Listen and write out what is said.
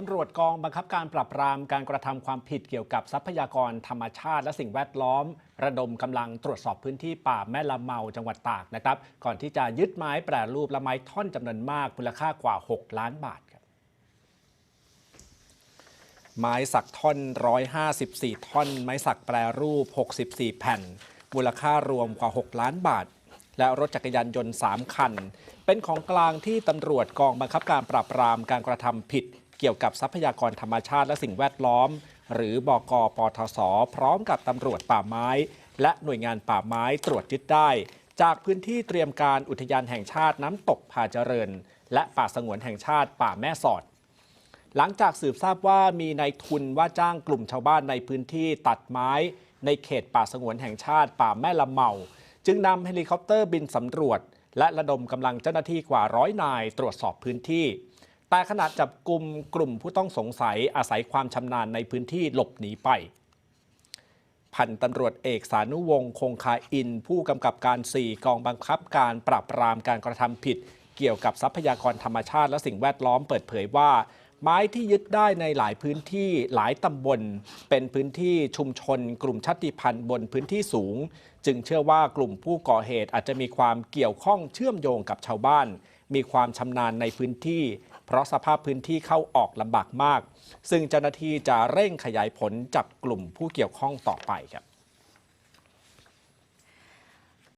ตำรวจกองบังคับการปราบปรามการกระทำความผิดเกี่ยวกับทรัพยากรธรรมชาติและสิ่งแวดล้อม ระดมกำลังตรวจสอบพื้นที่ป่าแม่ละเมาจังหวัดตากนะครับ ก่อนที่จะยึดไม้แปรรูปและไม้ท่อนจำนวนมากมูลค่ากว่า 6 ล้านบาทครับไม้สักท่อน 154 ท่อน ไม้สักแปรรูป 64 แผ่น มูลค่ารวมกว่า 6 ล้านบาทและรถจักรยานยนต์ 3 คัน เป็นของกลางที่ตำรวจกองบังคับการปราบปรามการกระทำผิด เกี่ยวกับทรัพยากรธรรมชาติและสิ่งแวดล้อม หรือบกปทศพร้อมกับตำรวจป่าไม้ และหน่วยงานป่าไม้ตรวจยึดได้ จากพื้นที่เตรียมการอุทยานแห่งชาติน้ำตกผาเจริญ และป่าสงวนแห่งชาติป่าแม่สอดหลังจากสืบทราบว่ามีนายทุนว่าจ้างกลุ่มชาวบ้านในพื้นที่ตัดไม้ ในเขตป่าสงวนแห่งชาติป่าแม่ละเมา จึงนำเฮลิคอปเตอร์บินสำรวจ และระดมกำลังเจ้าหน้าที่กว่าร้อยนายตรวจสอบพื้นที่ แต่ขณะจับกลุ่มกลุ่มผู้ต้องสงสัยอาศัยความชำนาญในพื้นที่หลบหนีไป พันตำรวจเอกสานุวงศ์คงคาอิน ผู้กำกับการ 4 กองบังคับการปราบปรามการกระทำผิด เกี่ยวกับทรัพยากรธรรมชาติและสิ่งแวดล้อมเปิดเผยว่า ไม้ที่ยึดได้ในหลายพื้นที่หลายตำบล เป็นพื้นที่ชุมชน กลุ่มชาติพันธุ์บนพื้นที่สูง จึงเชื่อว่ากลุ่มผู้ก่อเหตุอาจจะมีความเกี่ยวข้องเชื่อมโยงกับชาวบ้าน มีความชำนาญในพื้นที่ เพราะสภาพพื้นที่เข้าออกลำบากมาก ซึ่งเจ้าหน้าที่จะเร่งขยายผลจับกลุ่มผู้เกี่ยวข้องต่อไปครับ